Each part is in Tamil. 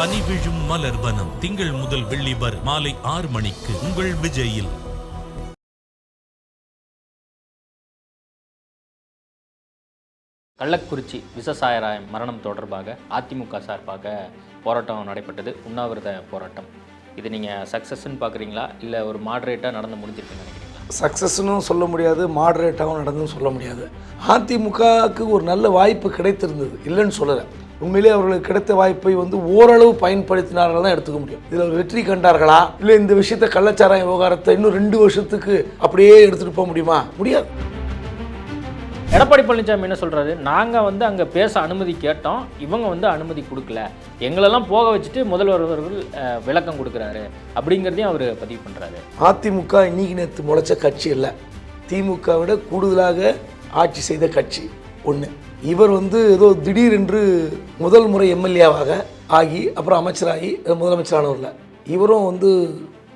பனி விழும் மலர்வனம் திங்கள் முதல் வெள்ளி வரை மாலை ஆறு மணிக்கு உங்கள் விஜயில். கள்ளக்குறிச்சி விசசாயராயம் மரணம் தொடர்பாக அதிமுக சார்பாக போராட்டம் நடைபெற்றது. உண்ணாவிரத போராட்டம். இது நீங்கள் சக்ஸஸ்ன்னு பார்க்குறீங்களா இல்லை ஒரு மாடரேட்டாக நடந்து முடிஞ்சிருக்குன்னு நினைக்கிறீங்களா? சக்ஸஸ்னும் சொல்ல முடியாது மாடரேட்டாகவும் நடந்தும் சொல்ல முடியாது. அதிமுகவுக்கு ஒரு நல்ல வாய்ப்பு கிடைத்திருந்தது. இல்லைன்னு சொல்லலை. உண்மையிலே அவர்களுக்கு கிடைத்த வாய்ப்பை வந்து ஓரளவு பயன்படுத்தினார்கள் தான் எடுத்துக்க முடியும். இதில் ஒரு வெற்றி கண்டார்களா? இல்லை இந்த விஷயத்தை கள்ளச்சாராய விவகாரத்தை இன்னும் ரெண்டு வருஷத்துக்கு அப்படியே எடுத்துகிட்டு போக முடியுமா? முடியாது. எடப்பாடி பழனிசாமி என்ன சொல்கிறாரு நாங்கள் வந்து அங்கே பேச அனுமதி கேட்டோம். இவங்க வந்து அனுமதி கொடுக்கல. எங்களெல்லாம் போக வச்சுட்டு முதல்வர் அவர்கள் விளக்கம் கொடுக்குறாரு. அப்படிங்கிறதையும் அவர் பதிவு பண்ணுறாரு அதிமுக இன்னைக்கு நேற்று முளைச்ச கட்சி இல்லை. திமுக விட கூடுதலாக ஆட்சி செய்த கட்சி ஒன்று இவர் வந்து ஏதோ திடீரென்று முதல் முறை எம்எல்ஏவாக ஆகி அப்புறம் அமைச்சராகி முதலமைச்சரானவரில். இவரும் வந்து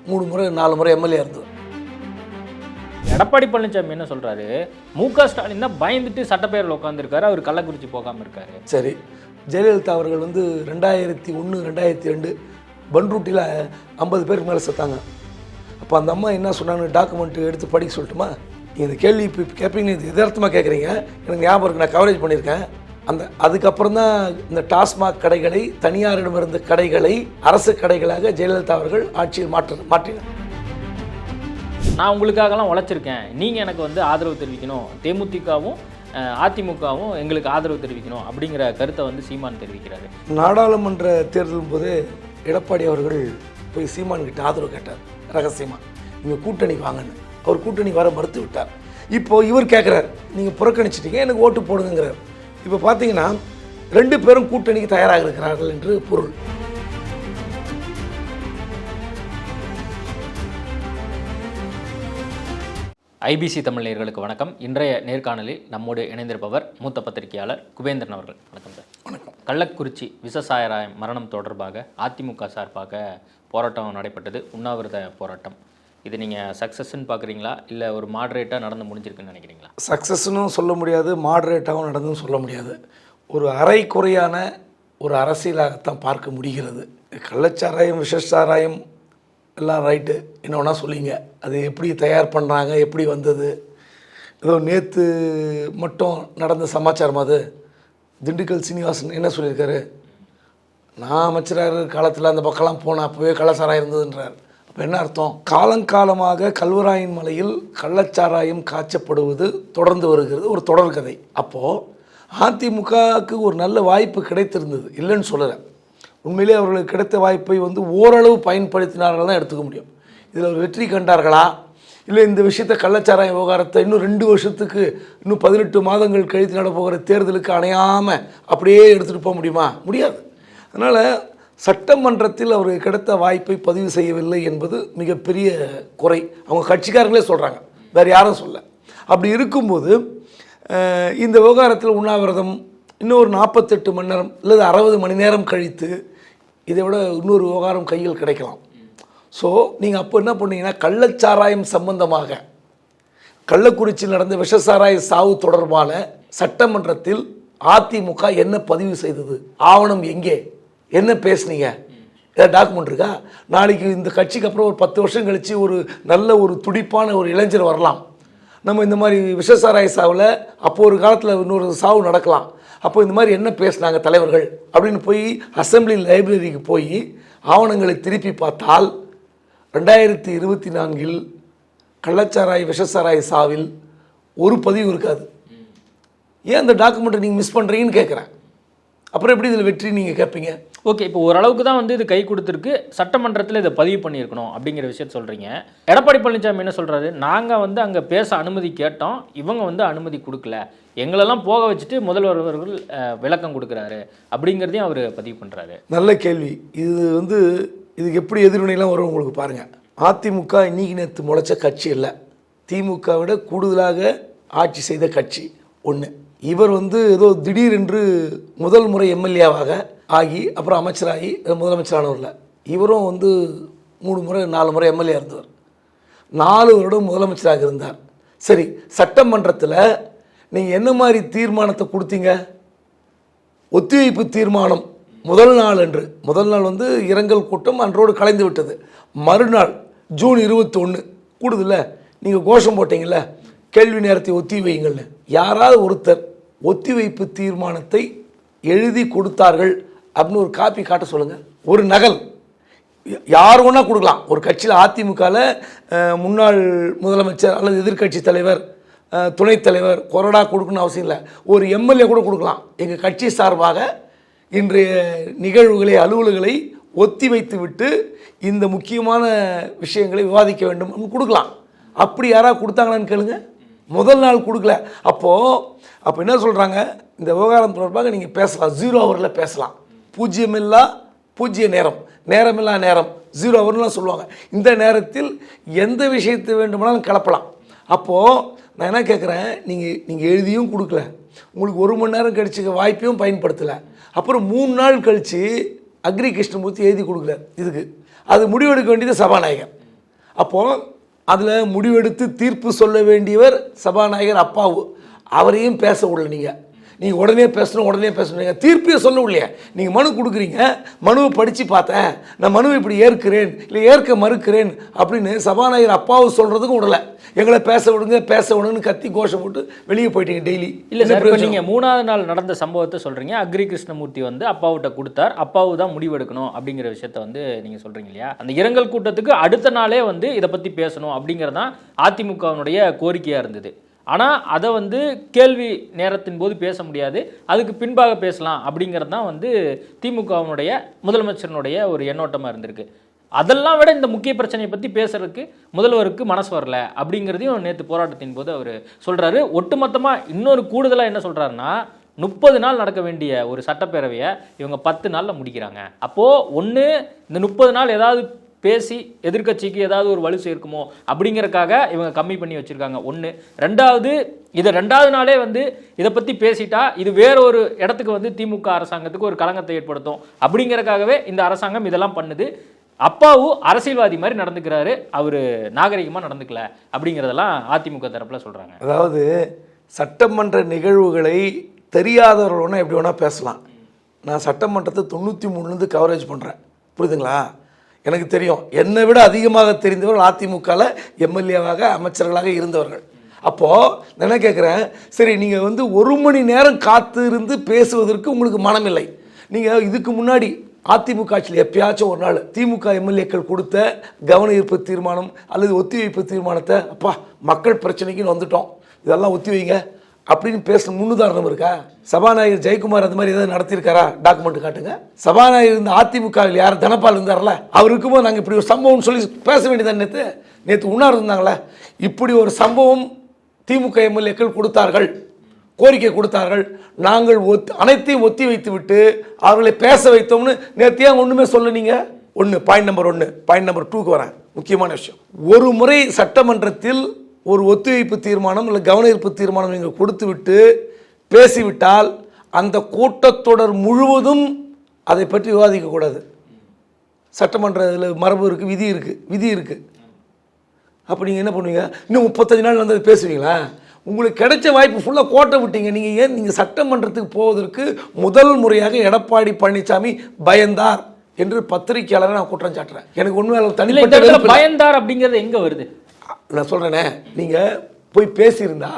மூணு முறை நாலு முறை எம்எல்ஏ இருந்தது எடப்பாடி பழனிசாமி என்ன சொல்கிறாரு மு க ஸ்டாலின் தான் பயந்துட்டு சட்டப்பேரில் உட்காந்துருக்காரு அவர் கள்ளக்குறிச்சி போகாமல் இருக்காரு. சரி. ஜெயலலிதா அவர்கள் வந்து ரெண்டாயிரத்தி ஒன்று ரெண்டாயிரத்தி ரெண்டு பன்ரூட்டியில் ஐம்பது பேருக்கு மேலே செத்தாங்க. அப்போ அந்த அம்மா என்ன சொன்னாங்க டாக்குமெண்ட் எடுத்து படிக்க சொல்லட்டுமா? நீங்கள் இந்த கேள்வி இப்போ கேட்பீங்க இது எதார்த்தமாக கேட்குறீங்க எனக்கு ஞாபகம் இருக்கு நான் கவரேஜ் பண்ணியிருக்கேன். அந்த அதுக்கப்புறம் தான் இந்த டாஸ்மாக் கடைகளை தனியாரிடமிருந்த கடைகளை அரசு கடைகளாக ஜெயலலிதா அவர்கள் ஆட்சியில் மாற்ற மாற்றினார். நான் உங்களுக்காகலாம் உழைச்சிருக்கேன். நீங்கள் எனக்கு வந்து ஆதரவு தெரிவிக்கணும். தேமுதிகவும் அதிமுகவும் எங்களுக்கு ஆதரவு தெரிவிக்கணும் அப்படிங்கிற கருத்தை வந்து சீமான் தெரிவிக்கிறாரு. நாடாளுமன்ற தேர்தலும் போது எடப்பாடி அவர்கள் போய் சீமான் கிட்ட ஆதரவு கேட்டார். ரகசியமா. நீங்கள் கூட்டணி வாங்கன்னு. அவர் கூட்டணி வர மறுத்து விட்டார். இப்போ இவர் கேட்குறாரு நீங்கள் புறக்கணிச்சிட்டீங்க எனக்கு ஓட்டு போடுங்கிறார் இப்போ பார்த்தீங்கன்னா ரெண்டு பேரும் கூட்டணிக்கு தயாராக இருக்கிறார்கள் என்று பொருள். ஐபிசி தமிழ் நேயர்களுக்கு வணக்கம். இன்றைய நேர்காணலில் நம்மோடு இணைந்திருப்பவர் மூத்த பத்திரிகையாளர் குபேந்திரன் அவர்கள். வணக்கம் சார். வணக்கம். கள்ளக்குறிச்சி விசசாயராயம் மரணம் தொடர்பாக அதிமுக சார்பாக போராட்டம் நடைபெற்றது. உண்ணாவிரத போராட்டம். இது நீங்கள் சக்ஸஸ்ன்னு பார்க்குறீங்களா இல்லை ஒரு மாட்ரேட்டாக நடந்து முடிஞ்சிருக்குன்னு நினைக்கிறீங்களா? சக்ஸஸ்னும் சொல்ல முடியாது மாட்ரேட்டாகவும் நடந்தும் சொல்ல முடியாது. ஒரு அரை குறையான ஒரு அரசியலாகத்தான் பார்க்க முடிகிறது. கள்ளச்சாராயம் விஷச்சாராயம் எல்லாம் ரைட்டு என்ன வேணால் சொல்லிங்க. அது எப்படி தயார் பண்ணுறாங்க எப்படி வந்தது? ஏதோ நேற்று மட்டும் நடந்த சமாச்சாரம் அது. திண்டுக்கல் சீனிவாசன் என்ன சொல்லியிருக்காரு? நான் அமைச்சராக இருக்கிற காலத்தில் அந்த பக்கம்லாம் போனேன் அப்போவே கள்ளச்சாராயம் இருந்ததுன்றார். அப்போ என்ன அர்த்தம்? காலங்காலமாக கல்வராயன் மலையில் கள்ளச்சாராயம் காய்ச்சப்படுவது தொடர்ந்து வருகிறது ஒரு தொடர் கதை. அப்போது அதிமுகவுக்கு ஒரு நல்ல வாய்ப்பு கிடைத்திருந்தது. இல்லைன்னு சொல்லலை. உண்மையிலே அவர்களுக்கு கிடைத்த வாய்ப்பை வந்து ஓரளவு பயன்படுத்தினார்கள் தான் எடுத்துக்க முடியும். இதில் ஒரு வெற்றி கண்டார்களா? இல்லை இந்த விஷயத்தை கள்ளச்சாராய விவகாரத்தை இன்னும் ரெண்டு வருஷத்துக்கு இன்னும் பதினெட்டு மாதங்கள் கழித்து நடப்போகிற தேர்தலுக்கு அணையாமல் அப்படியே எடுத்துகிட்டு போக முடியுமா? முடியாது. அதனால் சட்டமன்றத்தில் அவருக்கு கிடைத்த வாய்ப்பை பதிவு செய்யவில்லை என்பது மிகப்பெரிய குறை. அவங்க கட்சிக்காரங்களே சொல்கிறாங்க வேறு யாரும் சொல்ல. அப்படி இருக்கும்போது இந்த விவகாரத்தில் உண்ணாவிரதம் இன்னொரு நாற்பத்தெட்டு மணி நேரம் அல்லது அறுபது மணி நேரம் கழித்து இதை விட இன்னொரு விவகாரம் கையில் கிடைக்கலாம். ஸோ நீங்கள் அப்போ என்ன பண்ணீங்கன்னா கள்ளச்சாராயம் சம்பந்தமாக கள்ளக்குறிச்சியில் நடந்த விஷசாராய சாவு தொடர்பான சட்டமன்றத்தில் அதிமுக என்ன பதிவு செய்தது? ஆவணம் எங்கே? என்ன பேசுனீங்க? ஏதாவது டாக்குமெண்ட் இருக்கா? நாளைக்கு இந்த கட்சிக்கு அப்புறம் ஒரு பத்து வருஷம் கழித்து ஒரு நல்ல ஒரு துடிப்பான ஒரு இளைஞர் வரலாம். நம்ம இந்த மாதிரி விஷசாராய சாவில் அப்போது ஒரு காலத்தில் இன்னொரு சாவு நடக்கலாம். அப்போ இந்த மாதிரி என்ன பேசுனாங்க தலைவர்கள்? அப்படின்னு போய் அசம்பிளி லைப்ரரிக்கு போய் ஆவணங்களை திருப்பி பார்த்தால் ரெண்டாயிரத்தி இருபத்தி நான்கில் கள்ளச்சாராய் விஷசாராய சாவில் ஒரு பதிவு இருக்காது. ஏன் அந்த டாக்குமெண்ட்டை நீங்கள் மிஸ் பண்ணுறீங்கன்னு கேட்குறேன் அப்புறம் எப்படி இதில் வெற்றி நீங்கள் கேட்பீங்க ஓகே இப்போ ஓரளவுக்கு தான் வந்து இது கை கொடுத்துருக்கு. சட்டமன்றத்தில் இதை பதிவு பண்ணியிருக்கணும் அப்படிங்கிற விஷயத்த சொல்கிறீங்க எடப்பாடி பழனிசாமி என்ன சொல்கிறாரு நாங்கள் வந்து அங்கே பேச அனுமதி கேட்டோம். இவங்க வந்து அனுமதி கொடுக்கல. எங்களெல்லாம் போக வச்சுட்டு முதல்வர் அவர்கள் விளக்கம் கொடுக்குறாரு அப்படிங்கிறதையும் அவர் பதிவு பண்ணுறாரு நல்ல கேள்வி. இது வந்து இதுக்கு எப்படி எதிர்வினைலாம் வரும் உங்களுக்கு பாருங்கள் அதிமுக இன்னைக்கு நேற்று முளைச்ச கட்சி இல்லை திமுக விட கூடுதலாக ஆட்சி செய்த கட்சி ஒன்று இவர் வந்து ஏதோ திடீரென்று முதல் முறை எம்எல்ஏவாக ஆகி அப்புறம் அமைச்சராகி முதலமைச்சரானவரில். இவரும் வந்து மூணு முறை நாலு முறை எம்எல்ஏ இருந்தவர். நாலு வருடம் முதலமைச்சராக இருந்தார். சரி சட்டமன்றத்தில் நீங்கள் என்ன மாதிரி தீர்மானத்தை கொடுத்தீங்க? ஒத்திவைப்பு தீர்மானம் முதல் நாள் என்று. முதல் நாள் வந்து இரங்கல் கூட்டம் அன்றோடு கலைந்து விட்டது. மறுநாள் ஜூன் இருபத்தி ஒன்று கூடுதில்ல? நீங்கள் கோஷம் போட்டிங்கள கேள்வி நேரத்தை ஒத்தி வையுங்கள்னு யாராவது ஒருத்தர் ஒத்தி வைப்பு தீர்மானத்தை எழுதி கொடுத்தார்கள் அப்படின்னு ஒரு காப்பி காட்ட சொல்லுங்கள் ஒரு நகல். யா- யார் ஒன்றா கொடுக்கலாம். ஒரு கட்சியில் அதிமுகவில் முன்னாள் முதலமைச்சர் அல்லது எதிர்க்கட்சி தலைவர் அஹ், துணைத் தலைவர் கொறடா கொடுக்கணும்னு அவசியம் இல்லை. ஒரு எம்எல்ஏ கூட கொடுக்கலாம். எங்கள் கட்சி சார்பாக இன்றைய நிகழ்வுகளை அலுவல்களை ஒத்தி வைத்து விட்டு இந்த முக்கியமான விஷயங்களை விவாதிக்க வேண்டும். கொடுக்கலாம். அப்படி யாராவது கொடுத்தாங்களான்னு கேளுங்க. முதல் நாள் கொடுக்கல. அப்போது அப்போ என்ன சொல்கிறாங்க இந்த விவகாரம் தொடர்பாக நீங்கள் பேசலாம். ஜீரோ ஹவரில் பேசலாம். பூஜ்ஜியமில்லா பூஜ்ஜிய நேரம். நேரமில்லா நேரம். ஜீரோ ஹவர்லாம் சொல்லுவாங்க. இந்த நேரத்தில் எந்த விஷயத்தை வேண்டுமானாலும் கலப்பலாம். அப்போது நான் என்ன கேட்குறேன் நீங்கள் நீங்கள் எழுதியும் கொடுக்கல. உங்களுக்கு ஒரு மணி நேரம் கழிச்சிக்க வாய்ப்பையும் பயன்படுத்தலை. அப்புறம் மூணு நாள் கழித்து அக்ரி கிருஷ்ணமூர்த்தி எழுதி கொடுக்கல. இதுக்கு. அது முடிவெடுக்க வேண்டியது சபாநாயகர். அப்போது அதில் முடிவெடுத்து தீர்ப்பு சொல்ல வேண்டியவர் சபாநாயகர் அப்பாவு. அவரையும் பேச விடல நீங்கள் நீங்கள் உடனே பேசணும் உடனே பேசணும். நீங்கள் தீர்ப்பே சொல்ல இல்லையா. நீங்கள் மனு கொடுக்குறீங்க. மனுவை படித்து பார்த்தேன். நான் மனுவை இப்படி ஏற்கிறேன் இல்லை ஏற்க மறுக்கிறேன் அப்படின்னு சபாநாயகர் அப்பாவு சொல்கிறதுக்கும் விடல. எங்களை பேச விடுங்க பேச விடுங்கன்னு கத்தி கோஷம் போட்டு வெளியே போயிட்டீங்க டெய்லி. இல்ல சார் இப்போ நீங்க மூணாவது நாள் நடந்த சம்பவத்தை சொல்றீங்க. அக்ரி கிருஷ்ணமூர்த்தி வந்து அப்பாவுட்ட கொடுத்தார். அப்பாவு தான் முடிவெடுக்கணும் அப்படிங்கிற விஷயத்த வந்து நீங்க சொல்றீங்க இல்லையா? அந்த இரங்கல் கூட்டத்துக்கு அடுத்த நாளே வந்து இதை பத்தி பேசணும் அப்படிங்கிறது தான் அதிமுகவினுடைய கோரிக்கையா இருந்தது. ஆனால் அதை வந்து கேள்வி நேரத்தின் போது பேச முடியாது. அதுக்கு பின்பாக பேசலாம் அப்படிங்கிறது தான் வந்து திமுகவினுடைய முதலமைச்சரினுடைய ஒரு எண்ணோட்டமாக இருந்திருக்கு. அதெல்லாம் விட இந்த முக்கிய பிரச்சனையை பற்றி பேசுறதுக்கு முதல்வருக்கு மனசு வரல அப்படிங்கிறதையும் நேற்று போராட்டத்தின் போது அவர் சொல்கிறாரு ஒட்டுமொத்தமாக இன்னொரு கூடுதலாக என்ன சொல்கிறாருன்னா முப்பது நாள் நடக்க வேண்டிய ஒரு சட்டப்பேரவையை இவங்க பத்து நாளில் முடிக்கிறாங்க. அப்போது ஒன்று இந்த முப்பது நாள் ஏதாவது பேசி எதிர்க்கட்சிக்கு ஏதாவது ஒரு வலு சேர்க்குமோ அப்படிங்கிறக்காக இவங்க கம்மி பண்ணி வச்சுருக்காங்க. ஒன்று ரெண்டாவது இதை ரெண்டாவது நாளே வந்து இதை பற்றி பேசிட்டா இது வேற ஒரு இடத்துக்கு வந்து திமுக அரசாங்கத்துக்கு ஒரு களங்கத்தை ஏற்படுத்தும். அப்படிங்கறக்காகவே இந்த அரசாங்கம் இதெல்லாம் பண்ணுது. அப்பாவும் அரசியல்வாதி மாதிரி நடந்துக்கிறாரு. அவர் நாகரிகமாக நடந்துக்கல அப்படிங்கிறதெல்லாம் அதிமுக தரப்பில் சொல்கிறாங்க அதாவது சட்டமன்ற நிகழ்வுகளை தெரியாதவர்களோனா எப்படி வேணால் பேசலாம். நான் சட்டமன்றத்தை தொண்ணூற்றி மூணுலேருந்து கவரேஜ் பண்ணுறேன் புரியுதுங்களா? எனக்கு தெரியும். என்னை விட அதிகமாக தெரிந்தவர்கள் அதிமுகவில் எம்எல்ஏவாக அமைச்சர்களாக இருந்தவர்கள். அப்போது நான் என்ன கேட்குறேன் சரி நீங்கள் வந்து ஒரு மணி நேரம் காத்து இருந்து பேசுவதற்கு உங்களுக்கு மனமில்லை. நீங்கள் இதுக்கு முன்னாடி அதிமுக ஆட்சியில் எப்பயாச்சும் ஒரு நாள் திமுக எம்எல்ஏக்கள் கொடுத்த கவன ஈர்ப்பு தீர்மானம் அல்லது ஒத்திவைப்பு தீர்மானத்தை அப்பா மக்கள் பிரச்சனைக்குன்னு வந்துட்டோம். இதெல்லாம் ஒத்தி வைங்க அப்படின்னு பேச முன்னுதாரணம் இருக்கா? சபாநாயகர் ஜெயக்குமார் அந்த மாதிரி ஏதாவது நடத்தியிருக்காரா? டாக்குமெண்ட் காட்டுங்க. சபாநாயகர் இந்த அதிமுகவில் யார்? தனபால் இருந்தார்ல? அவர் இருக்கும்போது நாங்கள் இப்படி ஒரு சம்பவம்னு சொல்லி பேச வேண்டியதான் நேற்று நேற்று உண்ணார் இருந்தாங்களே இப்படி ஒரு சம்பவம் திமுக எம்எல்ஏக்கள் கொடுத்தார்கள். கோரிக்கை கொடுத்தார்கள். நாங்கள் ஒத் அனைத்தையும் ஒத்தி வைத்து விட்டு அவர்களை பேச வைத்தோம்னு நேற்று ஏன் ஒன்றுமே சொல்ல நீங்கள் ஒன்று பாயிண்ட் நம்பர் ஒன்று பாயிண்ட் நம்பர் டூக்கு வரேன். முக்கியமான விஷயம். ஒரு முறை சட்டமன்றத்தில் ஒரு ஒத்திவைப்பு தீர்மானம் இல்லை கவன ஈர்ப்பு தீர்மானம் நீங்கள் கொடுத்து விட்டு பேசிவிட்டால் அந்த கூட்டத்தொடர் முழுவதும் அதை பற்றி விவாதிக்கக்கூடாது சட்டமன்ற இதில் மரபு இருக்குது விதி இருக்குது விதி இருக்குது அப்போ நீங்கள் என்ன பண்ணுவீங்க? இன்னும் முப்பத்தஞ்சு நாள் வந்து பேசுவீங்களா? உங்களுக்கு கிடைச்ச வாய்ப்பு ஃபுல்லாக கோட்டை விட்டீங்க. நீங்கள் ஏன் நீங்கள் சட்டமன்றத்துக்கு போவதற்கு முதல் முறையாக எடப்பாடி பழனிசாமி பயந்தார் என்று பத்திரிகையாளரை நான் குற்றம் சாட்டுறேன். எனக்கு உண்மையாளர் தனிப்பட்ட. பயந்தார் அப்படிங்கிறது எங்க வருது? நான் சொல்கிறேனே நீங்கள் போய் பேசியிருந்தா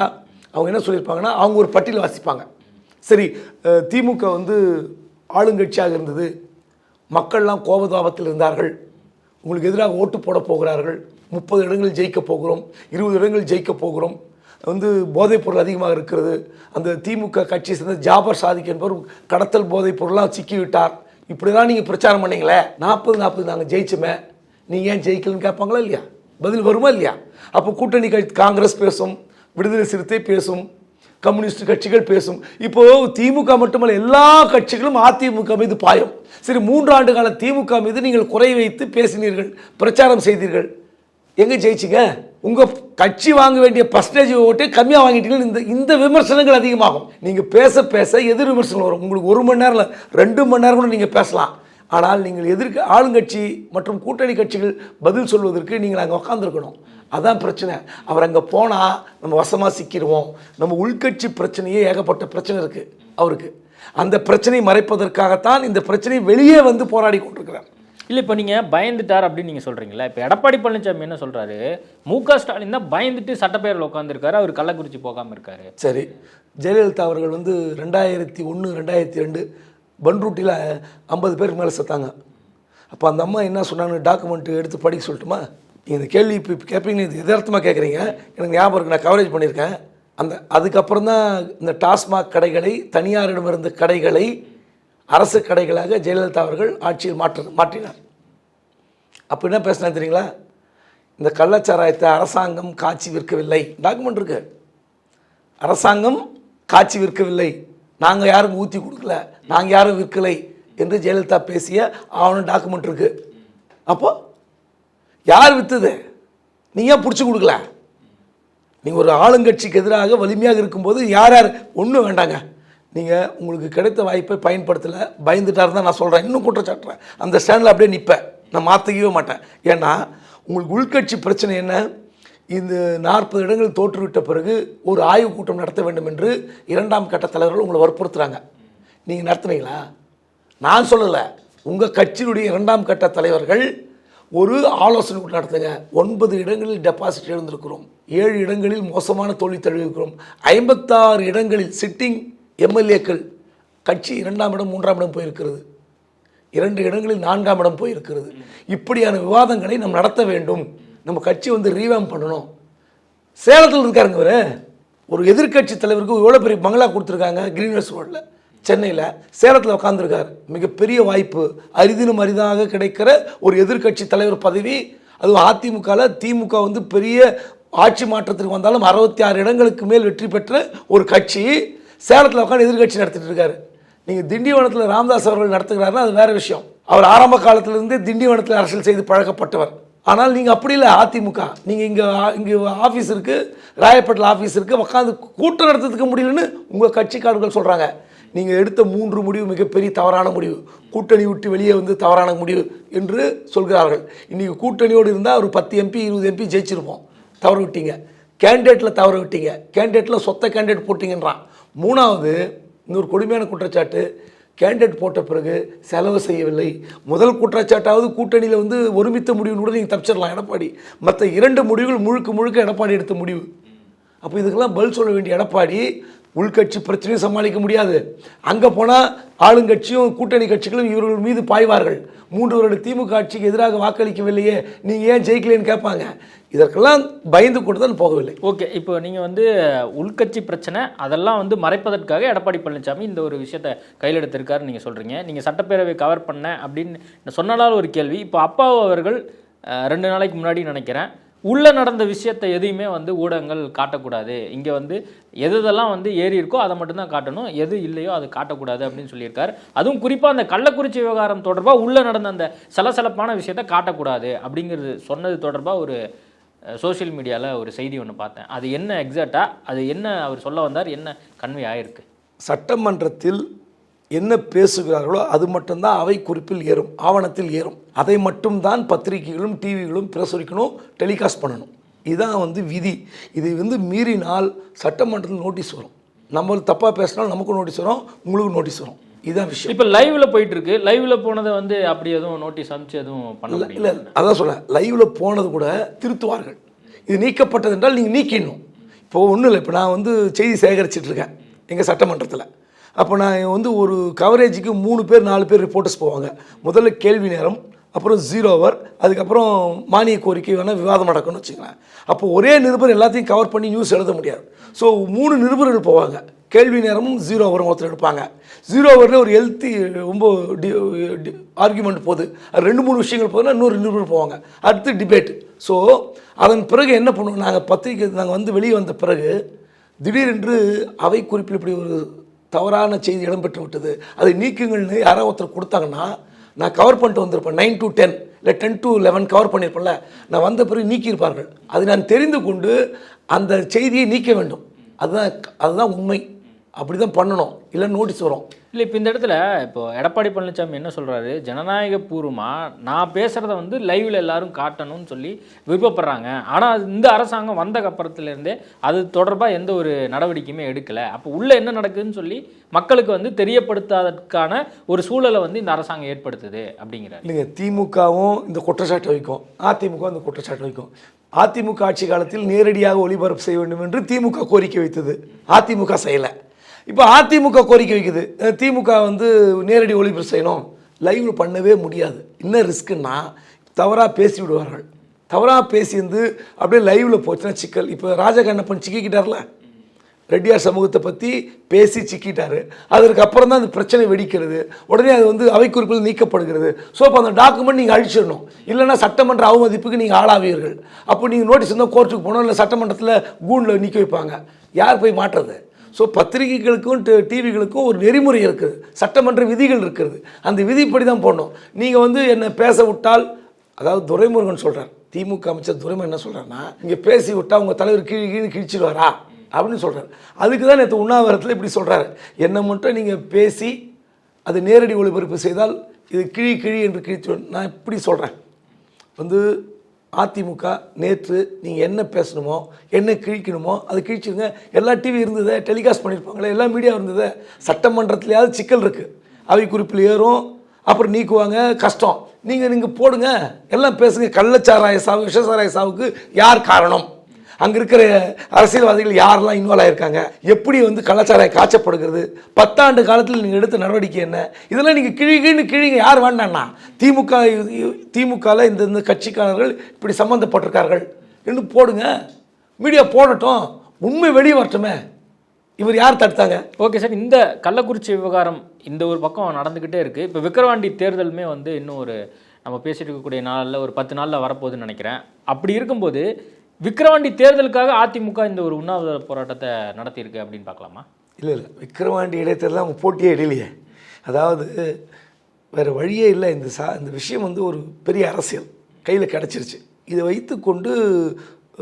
அவங்க என்ன சொல்லியிருப்பாங்கன்னா அவங்க ஒரு பட்டியல் வாசிப்பாங்க. சரி திமுக வந்து ஆளுங்கட்சியாக இருந்தது. மக்கள்லாம் கோபதாபத்தில் இருந்தார்கள். உங்களுக்கு எதிராக ஓட்டு போட போகிறார்கள். முப்பது இடங்கள் ஜெயிக்க போகிறோம். இருபது இடங்கள் ஜெயிக்க போகிறோம். வந்து போதைப் பொருள் அதிகமாக இருக்கிறது. அந்த திமுக கட்சியை சேர்ந்த ஜாபர் சாதிக் என்பவர் கடத்தல் போதைப் பொருளாக சிக்கிவிட்டார். இப்படிலாம் நீங்கள் பிரச்சாரம் பண்ணீங்களே நாற்பது நாற்பது நாங்கள் ஜெயிச்சுமே நீங்கள் ஏன் ஜெயிக்கலன்னு கேட்பாங்களா இல்லையா? பதில் வருமா இல்லையா? அப்போ கூட்டணி கட்சி காங்கிரஸ் பேசும் விடுதலை சிறுத்தை பேசும் கம்யூனிஸ்ட் கட்சிகள் பேசும். இப்போ திமுக மட்டுமல்ல எல்லா கட்சிகளும் அதிமுக மீது பாயும். சரி மூன்றாண்டு கால திமுக மீது நீங்கள் குறை வைத்து பேசினீர்கள் பிரச்சாரம் செய்தீர்கள். எங்கே ஜெயிச்சிங்க? உங்கள் கட்சி வாங்க வேண்டிய பர்சன்டேஜ் ஓட்டே கம்மியாக வாங்கிட்டீங்கன்னு இந்த இந்த விமர்சனங்கள் அதிகமாகும். நீங்கள் பேச பேச எதிர் விமர்சனம் வரும். உங்களுக்கு ஒரு மணி நேரம் ரெண்டு மணி நேரம் கூட நீங்கள் பேசலாம். ஆனால் நீங்கள் எதிர்க்க ஆளுங்கட்சி மற்றும் கூட்டணி கட்சிகள் பதில் சொல்வதற்கு நீங்கள் அங்கே உட்காந்துருக்கணும் அதான் பிரச்சனை. அவர் அங்கே போனால் நம்ம வசமாக சிக்கிடுவோம் நம்ம உள்கட்சி பிரச்சனையே ஏகப்பட்ட பிரச்சனை இருக்குது அவருக்கு. அந்த பிரச்சனை மறைப்பதற்காகத்தான் இந்த பிரச்சனை வெளியே வந்து போராடி கொண்டிருக்கிறார். இல்லை இப்போ நீங்கள் பயந்துட்டார் அப்படின்னு நீங்கள் சொல்கிறீங்களா இப்போ எடப்பாடி பழனிசாமி என்ன சொல்கிறாரு மு க ஸ்டாலின் தான் பயந்துட்டு சட்டப்பேரவையில் உட்காந்துருக்காரு அவர் கள்ளக்குறிச்சி போகாமல் இருக்காரு. சரி. ஜெயலலிதா அவர்கள் வந்து ரெண்டாயிரத்தி ஒன்று ரெண்டாயிரத்தி ரெண்டு பன்ரூட்டியில் ஐம்பது பேருக்கு மேலே செத்தாங்க. அப்போ அந்த அம்மா என்ன சொன்னாங்க டாக்குமெண்ட் எடுத்து படிக்க சொல்லட்டுமா? நீங்கள் இந்த கேள்வி இப்போ கேட்பீங்க இது எதார்த்தமாக கேட்குறீங்க எனக்கு ஞாபகம் இருக்குது நான் கவரேஜ் பண்ணியிருக்கேன். அந்த அதுக்கப்புறம் தான் இந்த டாஸ்மாக் கடைகளை தனியாரிடமிருந்த கடைகளை அரசு கடைகளாக ஜெயலலிதா அவர்கள் ஆட்சியில் மாற்ற மாற்றினார். அப்போ என்ன பேசினா தெரியுங்களா? இந்த கள்ளச்சாராயத்தை அரசாங்கம் காட்சி விற்கவில்லை. டாக்குமெண்ட் இருக்கு. அரசாங்கம் காட்சி விற்கவில்லை. நாங்கள் யாரும் ஊற்றி கொடுக்கல நாங்கள் யாரும் விற்கலை என்று ஜெயலலிதா பேசிய ஆவணம் டாக்குமெண்ட் இருக்கு. அப்போ யார் விற்றுது நீங்கள் ஏன் பிடிச்சி கொடுக்கல? நீங்கள் ஒரு ஆளுங்கட்சிக்கு எதிராக வலிமையாக இருக்கும்போது யார் யார்? ஒன்றும் வேண்டாங்க. நீங்கள் உங்களுக்கு கிடைத்த வாய்ப்பை பயன்படுத்தலை பயந்துட்டார் தான் நான் சொல்கிறேன் இன்னும் குற்றச்சாட்டுறேன் அந்த ஸ்டாண்டில் அப்படியே நிற்பேன் நான் மாற்றிக்கவே மாட்டேன். ஏன்னா உங்களுக்கு உள்கட்சி பிரச்சனை என்ன? இந்த நாற்பது இடங்கள் தோற்றுவிட்ட பிறகு ஒரு ஆய்வுக் கூட்டம் நடத்த வேண்டும் என்று இரண்டாம் கட்ட தலைவர்கள் உங்களை வற்புறுத்துறாங்க. நீங்கள் நடத்துனீங்களா? நான் சொல்லலை. உங்கள் கட்சியினுடைய இரண்டாம் கட்ட தலைவர்கள் ஒரு ஆலோசனை கூட்டம் நடத்துங்க. ஒன்பது இடங்களில் டெபாசிட் எழுந்திருக்கிறோம். ஏழு இடங்களில் மோசமான தோல்வி தழுவிருக்கிறோம் ஐம்பத்தாறு இடங்களில் சிட்டிங் எம்எல்ஏக்கள் கட்சி இரண்டாம் இடம் மூன்றாம் இடம் போயிருக்கிறது. இரண்டு இடங்களில் நான்காம் இடம் போயிருக்கிறது. இப்படியான விவாதங்களை நாம் நடத்த வேண்டும். நம்ம கட்சி வந்து ரீவேம் பண்ணணும். சேலத்தில் இருக்காருங்க இவர். ஒரு எதிர்க்கட்சி தலைவருக்கு எவ்வளோ பெரிய பங்களா கொடுத்துருக்காங்க கிரீன்வெஸ் ரோட்டில் சென்னையில் சேலத்தில் உட்காந்துருக்கார் மிகப்பெரிய வாய்ப்பு. அரிதினும் அரிதாக கிடைக்கிற ஒரு எதிர்க்கட்சி தலைவர் பதவி. அதுவும் அதிமுகவில் திமுக வந்து பெரிய ஆட்சி மாற்றத்திற்கு வந்தாலும் அறுபத்தி ஆறு இடங்களுக்கு மேல் வெற்றி பெற்ற ஒரு கட்சி. சேலத்தில் உட்காந்து எதிர்க்கட்சி நடத்திட்டு இருக்காரு. நீங்கள் திண்டிவனத்தில் ராமதாஸ் அவர்கள் நடத்துகிறாருன்னா அது வேறு விஷயம். அவர் ஆரம்ப காலத்திலிருந்து திண்டிவனத்தில் அரசியல் செய்து பழக்கப்பட்டவர். ஆனால் நீங்கள் அப்படி இல்லை அதிமுக. நீங்கள் இங்கே இங்கே ஆஃபீஸ் இருக்குது ராயப்பேட்டில் ஆஃபீஸ் இருக்குது உட்காந்து கூட்டம் நடத்துறதுக்கு முடியலன்னு உங்கள் கட்சிக்காரர்கள் சொல்கிறாங்க நீங்கள் எடுத்த மூன்று முடிவு மிகப்பெரிய தவறான முடிவு. கூட்டணி விட்டு வெளியே வந்து தவறான முடிவு என்று சொல்கிறார்கள். இன்றைக்கி கூட்டணியோடு இருந்தால் ஒரு பத்து எம்பி இருபது எம்பி ஜெயிச்சிருப்போம். தவறு விட்டீங்க. கேண்டிடேட்டில் தவறு விட்டீங்க. கேண்டிடேட்டில் சொத்த கேண்டிடேட் போட்டிங்கன்றான். மூணாவது இன்னொரு கொடுமையான குற்றச்சாட்டு. கேண்டிடேட் போட்ட பிறகு செலவு செய்யவில்லை. முதல் குற்றச்சாட்டாவது கூட்டணியில் வந்து ஒருமித்த முடிவுன்னு கூட நீங்கள் தப்பிச்சிடலாம். எடப்பாடி மற்ற இரண்டு முடிவுகள் முழுக்க முழுக்க எடப்பாடி எடுத்த முடிவு. அப்போ இதுக்கெல்லாம் பதில் சொல்ல வேண்டிய எடப்பாடி உள்கட்சி பிரச்சனையும் சமாளிக்க முடியாது. அங்கே போனால் ஆளுங்கட்சியும் கூட்டணி கட்சிகளும் இவர்கள் மீது பாய்வார்கள். மூன்று வருட திமுக ஆட்சிக்கு எதிராக வாக்களிக்கவில்லையே. நீங்கள் ஏன் ஜெயிக்கலைன்னு கேட்பாங்க. இதற்கெல்லாம் பயந்து கொண்டு தான் போகவில்லை. ஓகே இப்போ நீங்கள் வந்து உள்கட்சி பிரச்சனை அதெல்லாம் வந்து மறைப்பதற்காக எடப்பாடி பழனிசாமி இந்த ஒரு விஷயத்தை கையில் எடுத்திருக்காருன்னு நீங்கள் சொல்கிறீங்க நீங்கள் சட்டப்பேரவை கவர் பண்ண அப்படின்னு சொன்னதால் ஒரு கேள்வி. இப்போ அப்பா அவர்கள் ரெண்டு நாளைக்கு முன்னாடி நினைக்கிறேன் உள்ளே நடந்த விஷயத்தை எதையுமே வந்து ஊடகங்கள் காட்டக்கூடாது. இங்கே வந்து எது எதெல்லாம் வந்து ஏறி இருக்கோ அதை மட்டும்தான் காட்டணும். எது இல்லையோ அதை காட்டக்கூடாது அப்படின்னு சொல்லியிருக்காரு. அதுவும் குறிப்பாக அந்த கள்ளக்குறிச்சி விவகாரம் தொடர்பாக உள்ளே நடந்த அந்த சலசலப்பான விஷயத்த காட்டக்கூடாது அப்படிங்கிறது சொன்னது தொடர்பாக ஒரு சோஷியல் மீடியாவில் ஒரு செய்தி ஒன்று பார்த்தேன். அது என்ன எக்ஸாக்டாக அது என்ன அவர் சொல்ல வந்தார் என்ன கன்வே ஆயிருக்கு? சட்டமன்றத்தில் என்ன பேசுகிறார்களோ அது மட்டும்தான் அவை குறிப்பில் ஏறும் ஆவணத்தில் ஏறும். அதை மட்டும்தான் பத்திரிகைகளும் டிவிகளும் பிரசுரிக்கணும் டெலிகாஸ்ட் பண்ணணும். இதுதான் வந்து விதி. இது வந்து மீறினால் சட்டமன்றத்தில் நோட்டீஸ் வரும். நம்ம தப்பாக பேசினாலும் நமக்கும் நோட்டீஸ் வரும் உங்களுக்கும் நோட்டீஸ் வரும். இதுதான் விஷயம். இப்போ லைவ்ல போயிட்டு இருக்கு லைவ்ல போனதை வந்து அப்படி எதுவும் நோட்டீஸ் அனுப்பிச்சு எதுவும் பண்ண இல்லை அதான் சொல்ல லைவில் போனது கூட திருத்துவார்கள். இது நீக்கப்பட்டது என்றால் நீங்கள் நீக்கிடணும். இப்போ ஒன்றும் இல்லை. இப்போ நான் வந்து செய்தி சேகரிச்சிட்டு இருக்கேன் எங்கள் சட்டமன்றத்தில். அப்போ நான் வந்து ஒரு கவரேஜுக்கு மூணு பேர் நாலு பேர் ரிப்போர்ட்டர்ஸ் போவாங்க. முதல்ல கேள்வி நேரம் அப்புறம் ஜீரோ அவர் அதுக்கப்புறம் மானிய கோரிக்கை வேணால் விவாதம் நடக்கும்னு வச்சுக்கலாம் அப்போ ஒரே நிருபர் எல்லாத்தையும் கவர் பண்ணி நியூஸ் எழுத முடியாது. ஸோ மூணு நிருபர்கள் போவாங்க. கேள்வி நேரமும் ஜீரோ அவரும் ஒருத்தர் எடுப்பாங்க. ஜீரோ ஓவரில் ஒரு ஹெல்த்தி ரொம்ப டி ஆர்குமெண்ட் போகுது. அது ரெண்டு மூணு விஷயங்கள் போதுன்னா இன்னொரு நிருபர் போவாங்க. அடுத்து டிபேட் ஸோ அதன் பிறகு என்ன பண்ணுவோம்? நாங்கள் பத்திரிக்கை நாங்கள் வந்து வெளியே வந்த பிறகு திடீரென்று அவை குறிப்பில் இப்படி ஒரு தவறான செய்தி இடம்பெற்று விட்டது. அதை நீக்குங்கள்னு யாராவது ஒருத்தர் கொடுத்தாங்கன்னா நான் கவர் பண்ணிட்டு வந்திருப்பேன். நைன் டு டென் இல்லை டென் டு லெவன் கவர் பண்ணியிருப்பேன்ல. நான் வந்த பிறகு நீக்கியிருப்பார்கள். அது நான் தெரிந்து கொண்டு அந்த செய்தியை நீக்க வேண்டும். அதுதான் அதுதான் உண்மை. அப்படி தான் பண்ணணும். இல்லை நோட்டீஸ் வரும். இல்லை இப்போ இந்த இடத்துல இப்போ எடப்பாடி பழனிசாமி என்ன சொல்றாரு? ஜனநாயக பூர்வமாக நான் பேசுகிறத வந்து லைவ்ல எல்லாரும் காட்டணும்னு சொல்லி விருப்பப்படுறாங்க. ஆனால் இந்த அரசாங்கம் வந்த அப்புறத்துலேருந்தே அது தொடர்பாக எந்த ஒரு நடவடிக்கையுமே எடுக்கலை. அப்போ உள்ள என்ன நடக்குதுன்னு சொல்லி மக்களுக்கு வந்து தெரியப்படுத்தாதற்கான ஒரு சூழலை வந்து இந்த அரசாங்கம் ஏற்படுத்துது அப்படிங்கிறார். இல்லைங்க திமுகவும் இந்த குற்றச்சாட்டு வைக்கும். அதிமுக இந்த குற்றச்சாட்டு வைக்கும். அதிமுக ஆட்சி காலத்தில் நேரடியாக ஒளிபரப்பு செய்ய வேண்டும் என்று திமுக கோரிக்கை வைத்தது. அதிமுக செய்யலை. இப்போ அதிமுக கோரிக்கை வைக்குது. திமுக வந்து நேரடி ஒளிபரப்பு செய்யணும். லைவ்ல பண்ணவே முடியாது. என்ன ரிஸ்க்குன்னா தவறாக பேசி விடுவார்கள். தவறாக பேசி வந்து அப்படியே லைவில் போச்சுன்னா சிக்கல். இப்போ ராஜகண்ணப்பன் சிக்கிக்கிட்டார்ல. ரெட்டியார் சமூகத்தை பற்றி பேசி சிக்கிட்டார். அதற்கப்புறம் தான் அந்த பிரச்சனை வெடிக்கிறது. உடனே அது வந்து அவை குறிப்பில் நீக்கப்படுகிறது. ஸோ அப்போ அந்த டாக்குமெண்ட் நீங்கள் அழிச்சிடணும். இல்லைன்னா சட்டமன்ற அவமதிப்புக்கு நீங்கள் ஆளாவீர்கள். அப்போ நீங்கள் நோட்டீஸ் இருந்தால் கோர்ட்டுக்கு போகணும். இல்லை சட்டமன்றத்தில் கூண்டில் நிற்க வைப்பாங்க. யார் போய் மாட்டுறது? ஸோ பத்திரிகைகளுக்கும் டி- டிவிகளுக்கும் ஒரு நெறிமுறை இருக்குது. சட்டமன்ற விதிகள் இருக்கிறது அந்த விதிப்படி தான் போடணும். நீங்கள் வந்து என்னை பேச விட்டால் அதாவது துரைமுருகன் சொல்கிறார் திமுக அமைச்சர் துரைமுருகன் என்ன சொல்கிறாருன்னா இங்கே பேசி விட்டால் உங்கள் தலைவர் கீழே கீழே கிழிச்சிடுவாரா? அப்படின்னு சொல்கிறார் அதுக்கு தான் நேற்று உண்ணாவிரத்தில் இப்படி சொல்கிறாரு என்னை மட்டும் நீங்கள் பேசி அது நேரடி ஒளிபரப்பு செய்தால் இது கிழி கிழி என்று கிழிச்சு நான் இப்படி சொல்கிறேன் வந்து அதிமுக நேற்று நீங்கள் என்ன பேசணுமோ என்ன கிழிக்கணுமோ அது கிழிச்சிருங்க. எல்லா டிவி இருந்தது டெலிகாஸ்ட் பண்ணியிருப்பாங்களே எல்லா மீடியா இருந்தது. சட்டமன்றத்துலேயாவது சிக்கல் இருக்குது அவை குறிப்பில் ஏறும் அப்புறம் நீக்குவாங்க கஷ்டம். நீங்கள் நீங்கள் போடுங்க. எல்லாம் பேசுங்க. கள்ளச்சாராய சாவு விஷசாராய சாவுக்கு யார் காரணம்? அங்கே இருக்கிற அரசியல்வாதிகள் யாரெல்லாம் இன்வால்வ் ஆகிருக்காங்க எப்படி வந்து கலாச்சாரம் காய்ச்சப்படுகிறது பத்தாண்டு காலத்தில் நீங்கள் எடுத்த நடவடிக்கை என்ன? இதெல்லாம் நீங்கள் கிழிகின்னு கிழிங்க. யார் வேண்டாண்ணா திமுக திமுகவில் இந்த இந்த கட்சிக்காரர்கள் இப்படி சம்மந்தப்பட்டிருக்கார்கள். என்று போடுங்க. மீடியா போடட்டும். உண்மை வெளியே வரட்டுமே. இவர் யார் தடுத்தாங்க? Okay sir. இந்த கள்ளக்குறிச்சி விவகாரம் இந்த ஒரு பக்கம் நடந்துக்கிட்டே இருக்குது இப்போ விக்கிரவாண்டி தேர்தலுமே வந்து இன்னும் ஒரு நம்ம பேசிட்டு இருக்கக்கூடிய நாளில் ஒரு பத்து நாளில் வரப்போகுதுன்னு நினைக்கிறேன். அப்படி இருக்கும்போது விக்கிரவாண்டி தேர்தலுக்காக அதிமுக இந்த ஒரு உண்ணாவிரத போராட்டத்தை நடத்தியிருக்கு அப்படின்னு பார்க்கலாமா? இல்லை இல்லை. விக்கிரவாண்டி இடைத்தேர்தல் அவங்க போட்டியே இடையிலையே. அதாவது வேறு வழியே இல்லை. இந்த சா இந்த விஷயம் வந்து ஒரு பெரிய அரசியல். கையில் கிடச்சிருச்சு. இதை வைத்துக்கொண்டு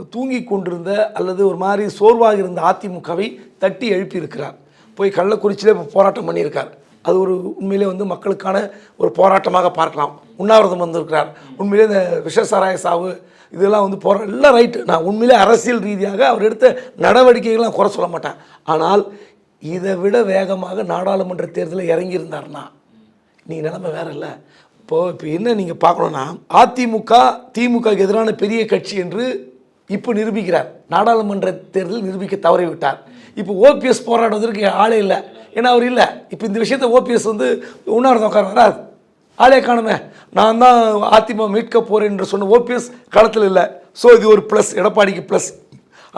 தூங்கி கொண்டிருந்த அல்லது ஒரு மாதிரி சோர்வாக இருந்த அதிமுகவை தட்டி எழுப்பியிருக்கிறார். போய் கள்ளக்குறிச்சியிலே இப்போ போராட்டம் பண்ணியிருக்கார். அது ஒரு உண்மையிலே வந்து மக்களுக்கான ஒரு போராட்டமாக பார்க்கலாம். உண்ணாவிரதம் வந்திருக்கிறார். உண்மையிலே இந்த விஷசாராய சாவு இதெல்லாம் வந்து போகிற எல்லாம் ரைட்டு நான் உண்மையிலே அரசியல் ரீதியாக அவர் எடுத்த நடவடிக்கைகள்லாம் குறை சொல்ல மாட்டேன். ஆனால் இதை விட வேகமாக நாடாளுமன்ற தேர்தலில் இறங்கியிருந்தார்னா நீங்கள் நிலைமை வேற இல்லை. இப்போது இப்போ என்ன நீங்கள் பார்க்கணுன்னா அதிமுக திமுகவுக்கு எதிரான பெரிய கட்சி என்று இப்போ நிரூபிக்கிறார். நாடாளுமன்ற தேர்தல் நிரூபிக்க தவறிவிட்டார். இப்போ ஓபிஎஸ் போராடுவதற்கு ஆளே இல்லை. ஏன்னா அவர் இல்லை. இப்போ இந்த விஷயத்தை ஓபிஎஸ் வந்து உண்ணாவிரதம் உட்கார வராது. ஆளே காணுமே. நான் தான் அதிமுக மீட்க போகிறேன் என்று சொன்ன ஓபிஎஸ் களத்தில் இல்லை. ஸோ இது ஒரு ப்ளஸ் எடப்பாடிக்கு ப்ளஸ்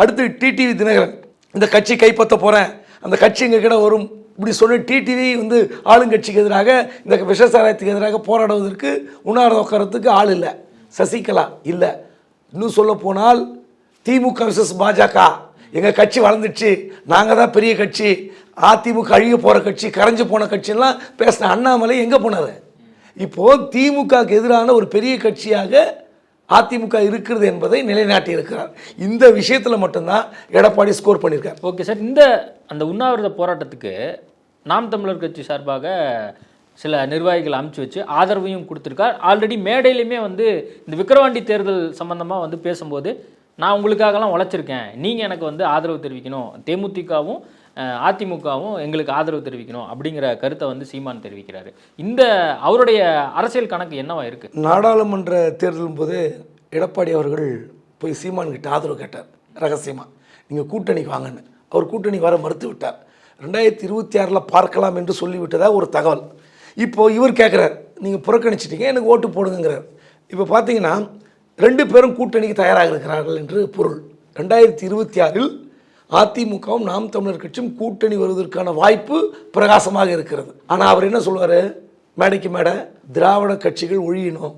அடுத்து டிடிவி தினகரன். இந்த கட்சி கைப்பற்ற போகிறேன் அந்த கட்சி எங்கள் கிட்ட வரும். இப்படி சொன்ன டிடிவி வந்து ஆளுங்கட்சிக்கு எதிராக இந்த விஷசாராயத்துக்கு எதிராக போராடுவதற்கு உண்ணாவிரதம் உட்காரத்துக்கு ஆள் இல்லை. சசிகலா இல்லை. இன்னும் சொல்ல போனால் திமுக விசஸ் பாஜக. எங்கள் கட்சி வளர்ந்துச்சு. நாங்கள் தான் பெரிய கட்சி. அதிமுக அழிய போகிற கட்சி கரைஞ்சு போன கட்சியெல்லாம் பேசின அண்ணாமலை எங்கே போனார்? இப்போது திமுகவுக்கு எதிரான ஒரு பெரிய கட்சியாக அதிமுக இருக்கிறது என்பதை நிலைநாட்டி இருக்கிறார் இந்த விஷயத்தில் மட்டும்தான் எடப்பாடி ஸ்கோர் பண்ணியிருக்கார். ஓகே சார் இந்த அந்த உண்ணாவிரத போராட்டத்துக்கு நாம் தமிழர் கட்சி சார்பாக சில நிர்வாகிகள் அமுச்சு வச்சு ஆதரவையும் கொடுத்துருக்கார். ஆல்ரெடி மேடையிலுமே வந்து இந்த விக்கிரவாண்டி தேர்தல் சம்பந்தமாக வந்து பேசும்போது நான் உங்களுக்காகலாம் உழைச்சிருக்கேன். நீங்கள் எனக்கு வந்து ஆதரவு தெரிவிக்கணும். தேமுதிகவும் அதிமுகவும் எங்களுக்கு ஆதரவு தெரிவிக்கணும் அப்படிங்கிற கருத்தை வந்து சீமான் தெரிவிக்கிறாரு. இந்த அவருடைய அரசியல் கணக்கு என்னவா இருக்கு? நாடாளுமன்ற தேர்தலும் போது எடப்பாடி அவர்கள் போய் சீமான் கிட்ட ஆதரவு கேட்டார். ரகசியமாக நீங்கள் கூட்டணிக்கு வாங்கன்னு. அவர் கூட்டணி வர மறுத்து விட்டார். ரெண்டாயிரத்தி இருபத்தி ஆறில் பார்க்கலாம் என்று சொல்லிவிட்டதாக ஒரு தகவல். இப்போது இவர் கேட்குறார் நீங்கள் புறக்கணிச்சிட்டீங்க எனக்கு ஓட்டு போடுங்கிறார் இப்போ பார்த்தீங்கன்னா ரெண்டு பேரும் கூட்டணிக்கு தயாராக இருக்கிறார்கள் என்று பொருள். ரெண்டாயிரத்தி இருபத்தி ஆறில் அதிமுகவும் நாம் தமிழர் கட்சியும் கூட்டணி வருவதற்கான வாய்ப்பு பிரகாசமாக இருக்கிறது. ஆனால் அவர் என்ன சொல்லுவார்? மேடைக்கு மேடை திராவிட கட்சிகள் ஒழியணும்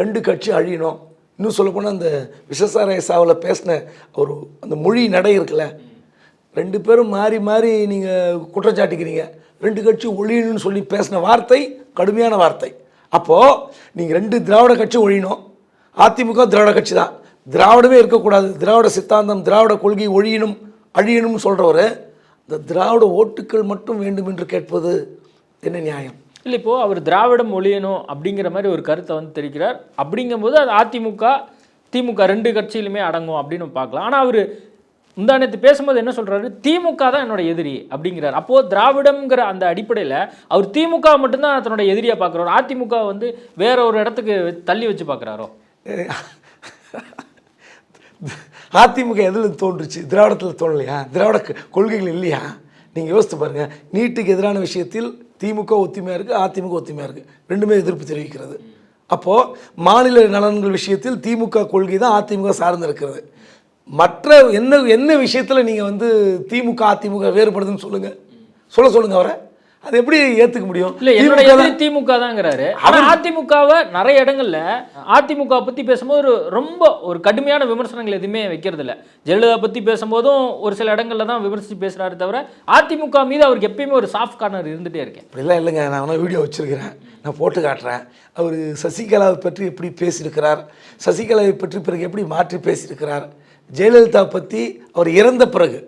ரெண்டு கட்சி அழியணும். இன்னும் சொல்லப்போனால் அந்த விசசாராய சாவில் பேசின ஒரு அந்த மொழி நடை இருக்குல்ல ரெண்டு பேரும் மாறி மாறி நீங்கள் குற்றச்சாட்டிக்கிறீங்க ரெண்டு கட்சி ஒழியணும்னு சொல்லி பேசின வார்த்தை கடுமையான வார்த்தை. அப்போது நீங்கள் ரெண்டு திராவிட கட்சி ஒழியணும். அதிமுக திராவிட கட்சி தான் திராவிடமே இருக்கக்கூடாது. திராவிட சித்தாந்தம் திராவிட கொள்கை ஒழியணும். அழியணும்னு சொல்கிறவர் இந்த திராவிட ஓட்டுக்கள் மட்டும் வேண்டும் என்று கேட்பது என்ன நியாயம்? இல்லை இப்போ அவர் திராவிடம் ஒழியணும் அப்படிங்கிற மாதிரி ஒரு கருத்தை வந்து தெரிவிக்கிறார். அப்படிங்கும்போது அது அதிமுக திமுக ரெண்டு கட்சியிலுமே அடங்கும் அப்படின்னு பார்க்கலாம். ஆனால் அவர் முந்தானத்து பேசும்போது என்ன சொல்றாரு? திமுக தான் என்னோட எதிரி அப்படிங்கிறார். அப்போ திராவிடம்ங்கிற அந்த அடிப்படையில் அவர் திமுக மட்டும்தான் தன்னோட எதிரியா பார்க்குறாரு? அதிமுக வந்து வேற ஒரு இடத்துக்கு தள்ளி வச்சு பார்க்குறாரோ? அதிமுக எதில் தோன்றுச்சு? திராவிடத்தில் தோணலையா? திராவிட கொள்கைகள் இல்லையா? நீங்கள் யோசித்து பாருங்கள் நீட்டுக்கு எதிரான விஷயத்தில் திமுக ஒத்துமையாக இருக்குது அதிமுக ஒத்துமையாக இருக்குது ரெண்டுமே எதிர்ப்பு தெரிவிக்கிறது. அப்போது மாநில நலன்கள் விஷயத்தில் திமுக கொள்கை தான் அதிமுக சார்ந்து இருக்கிறது. மற்ற என்ன என்ன விஷயத்தில் நீங்கள் வந்து திமுக அதிமுக வேறுபடுதுன்னு சொல்லுங்கள் சொல்ல சொல்லுங்கள் அவரை. அது எப்படி ஏற்றுக்க முடியும்? இல்ல என்னோட திமுக தாங்கிறாரு ஆனா அதிமுகவை நிறைய இடங்கள்ல அதிமுக பத்தி பேசும்போது ஒரு ரொம்ப ஒரு கடுமையான விமர்சனங்கள் எதுவுமே வைக்கிறது இல்ல ஜெயலலிதா பத்தி பேசும்போதும் ஒரு சில இடங்கள்ல தான் விமர்சித்து பேசுறாரு தவிர அதிமுக மீது அவருக்கு எப்பயுமே ஒரு சாஃப்ட் கார்னர் இருந்துட்டே இருக்கேன் அப்படிலாம் இல்லைங்க. நான் வேணா வீடியோ வச்சுருக்கிறேன். நான் போட்டு காட்டுறேன். அவர் சசிகலாவை பற்றி எப்படி பேசியிருக்கிறார்? சசிகலாவை பற்றி பிறகு எப்படி மாற்றி பேசியிருக்கிறார்? ஜெயலலிதா பற்றி அவர் இறந்த பிறகு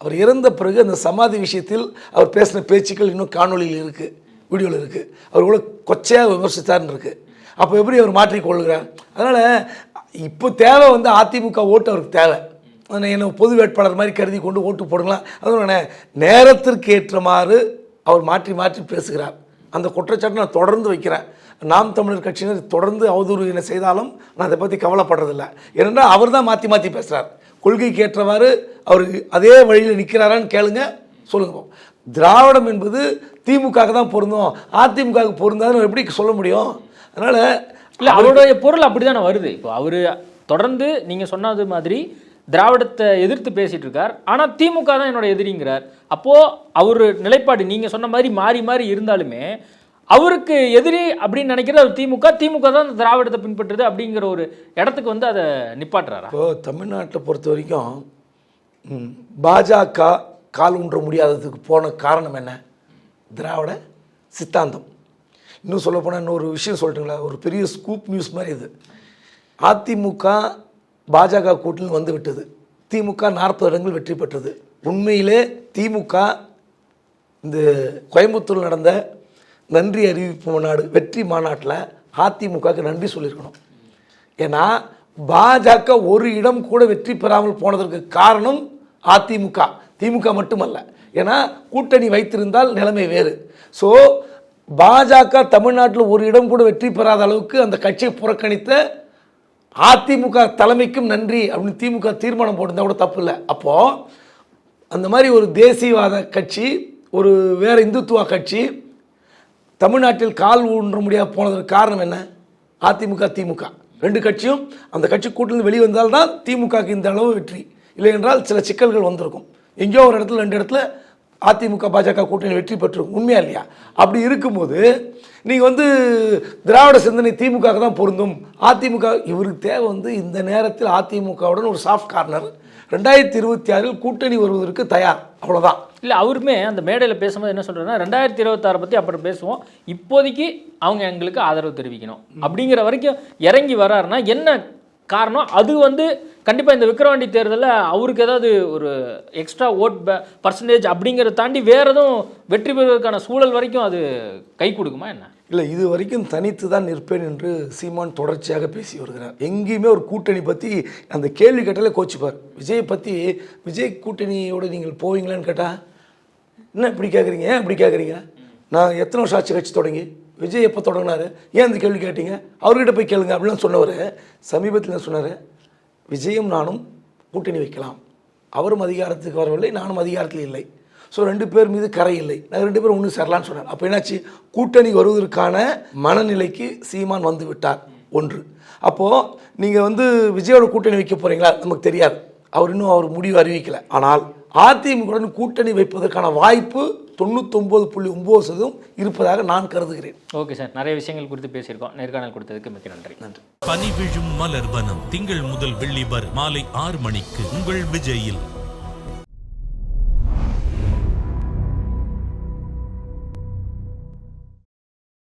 அவர் இறந்த பிறகு அந்த சமாதி விஷயத்தில் அவர் பேசின பேச்சுக்கள் இன்னும் காணொளியில் இருக்குது வீடியோவில் இருக்குது அவர் கூட கொச்சையாக விமர்சித்தார்னு இருக்குது அப்போ எப்படி அவர் மாற்றிக்கொள்கிறார் அதனால் இப்போ தேவை வந்து அதிமுக ஓட்டு அவருக்கு தேவை. என்னை என்ன பொது வேட்பாளர் மாதிரி கருதி கொண்டு ஓட்டு போடுங்களா அதனால நேரத்திற்கு ஏற்றமாறு அவர் மாற்றி மாற்றி பேசுகிறார். அந்த குற்றச்சாட்டை நான் தொடர்ந்து வைக்கிறேன். நாம் தமிழர் கட்சியினர் தொடர்ந்து அவதூறு என்ன செய்தாலும் நான் அதை பற்றி கவலைப்படுறதில்லை. ஏனென்றால் அவர் தான் மாற்றி மாற்றி பேசுகிறார் கொள்கைக்கு ஏற்றவாறு அவர் அதே வழியில் நிற்கிறாரான்னு கேளுங்க சொல்லுங்க. திராவிடம் என்பது திமுக தான் பொருந்தும். அதிமுகவுக்கு பொருந்தாதுன்னு எப்படி சொல்ல முடியும்? அதனால் இல்ல அவருடைய பொருள் அப்படிதானே வருது. இப்போ அவரு தொடர்ந்து நீங்க சொன்னது மாதிரி திராவிடத்தை எதிர்த்து பேசிட்டு இருக்கார். ஆனா திமுக தான் என்னோட எதிரிங்கிறார். அப்போ அவர் நிலைப்பாடு நீங்க சொன்ன மாதிரி மாறி மாறி இருந்தாலுமே அவருக்கு எதிரி அப்படின்னு நினைக்கிறது அவர் திமுக. திமுக தான் திராவிடத்தை பின்பற்றுது அப்படிங்கிற ஒரு இடத்துக்கு வந்து அதை நிப்பாட்டுறாரு? இப்போ தமிழ்நாட்டை பொறுத்த வரைக்கும் பாஜக கால் ஊன்ற முடியாததுக்கு போன காரணம் என்ன? திராவிட சித்தாந்தம். இன்னும் சொல்லப்போனால் இன்னொரு விஷயம் சொல்லிட்டுங்களா? ஒரு பெரிய ஸ்கூப் நியூஸ் மாதிரி இது. அதிமுக பாஜக கூட்டணி வந்து விட்டது. திமுக நாற்பது இடங்கள் வெற்றி பெற்றது. உண்மையிலே திமுக இந்த கோயம்புத்தூர் நடந்த நன்றி அறிவிப்பு மாநாடு வெற்றி மாநாட்டில் அதிமுகவுக்கு நன்றி சொல்லியிருக்கணும். ஏன்னா பாஜக ஒரு இடம் கூட வெற்றி பெறாமல் போனதற்கு காரணம் அதிமுக. திமுக மட்டுமல்ல. ஏன்னா கூட்டணி வைத்திருந்தால் நிலைமை வேறு. ஸோ பாஜக தமிழ்நாட்டில் ஒரு இடம் கூட வெற்றி பெறாத அளவுக்கு அந்த கட்சியை புறக்கணித்த அதிமுக தலைமைக்கும் நன்றி அப்படின்னு திமுக தீர்மானம் போட்டிருந்தா கூட தப்பு இல்லை. அப்போது அந்த மாதிரி ஒரு தேசியவாத கட்சி ஒரு வேறு இந்துத்துவ கட்சி தமிழ்நாட்டில் கால் ஊன்ற முடியாது போனதற்கு காரணம் என்ன? அதிமுக திமுக. ரெண்டு கட்சியும் அந்த கட்சி கூட்டிலிருந்து வெளிவந்தால் வந்தால்தான் திமுகக்கு இந்த அளவு வெற்றி. இல்லை என்றால் சில சிக்கல்கள் வந்திருக்கும். எங்கேயோ ஒரு இடத்துல ரெண்டு இடத்துல அதிமுக பாஜக கூட்டணி வெற்றி பெற்றிருக்கும். உண்மையா இல்லையா? அப்படி இருக்கும்போது நீங்கள் வந்து திராவிட சிந்தனை திமுக தான் பொருந்தும். அதிமுக இவருக்கு தேவை வந்து இந்த நேரத்தில் அதிமுகவுடன் ஒரு சாஃப்ட் கார்னர் ரெண்டாயிரத்தி இருபத்தி ஆறில் கூட்டணி வருவதற்கு தயார். அவ்வளோதான் இல்ல அவருமே அந்த மேடையில பேசும்போது என்ன சொல்றாருன்னா ரெண்டாயிரத்தி இருபத்தாறு பத்தி அப்புறம் பேசுவோம். இப்போதைக்கு அவங்க எங்களுக்கு ஆதரவு தெரிவிக்கணும். அப்படிங்கிற வரைக்கும் இறங்கி வராருன்னா என்ன காரணம்? அது வந்து கண்டிப்பா இந்த விக்கிரவாண்டி தேர்தலில் அவருக்கு ஏதாவது ஒரு எக்ஸ்ட்ரா ஓட் பர்சன்டேஜ் அப்படிங்கிறத தாண்டி வேற எதுவும் வெற்றி பெறுவதற்கான சூழல் வரைக்கும் அது கை கொடுக்குமா என்ன? இல்லை இது வரைக்கும் தனித்து தான் நிற்பேன் என்று சீமான் தொடர்ச்சியாக பேசி வருகிறார். எங்கேயுமே ஒரு கூட்டணி பற்றி அந்த கேள்வி கேட்டாலே கோச்சிப்பார். விஜயை பற்றி விஜய் கூட்டணியோடு நீங்கள் போவீங்களான்னு கேட்டால் என்ன இப்படி கேட்குறீங்க ஏன் இப்படி கேட்குறீங்க நான் எத்தனை வருஷம் ஆட்சி கட்சி தொடங்கி? விஜய் எப்போ தொடங்கினாரு? ஏன் இந்த கேள்வி கேட்டீங்க? அவர்கிட்ட போய் கேளுங்க அப்படிலாம் சொன்னவர் சமீபத்தில் என்ன சொன்னார்? விஜயும் நானும் கூட்டணி வைக்கலாம். அவரும் அதிகாரத்துக்கு வரவில்லை நானும் அதிகாரத்தில் இல்லை. ஸோ ரெண்டு பேர் மீது கரை இல்லை. நாங்கள் ரெண்டு பேரும் ஒன்று சேரலான்னு சொன்னார். அப்போ என்னாச்சு? கூட்டணி வருவதற்கான மனநிலைக்கு சீமான் வந்து விட்டார். ஒன்று. அப்போது நீங்கள் வந்து விஜயோட கூட்டணி வைக்க போகிறீங்களா நமக்கு தெரியாது. அவர் இன்னும் அவர் முடிவு அறிவிக்கலை. ஆனால் அதிமுகவுடன் கூட்டணி வைப்பதற்கான வாய்ப்பு தொண்ணூத்தொம்பது புள்ளி ஒம்பது சதவீதம் இருப்பதாக நான் கருதுகிறேன். Okay sir. நிறைய விஷயங்கள் குறித்து பேசியிருக்கோம். நேர்காணல் கொடுத்ததுக்கு மிக்க நன்றி. நன்றி. பனி விழும் மலர் வனம் திங்கள் முதல் வெள்ளி வரை மாலை ஆறு மணிக்கு உங்கள் விஜயில்.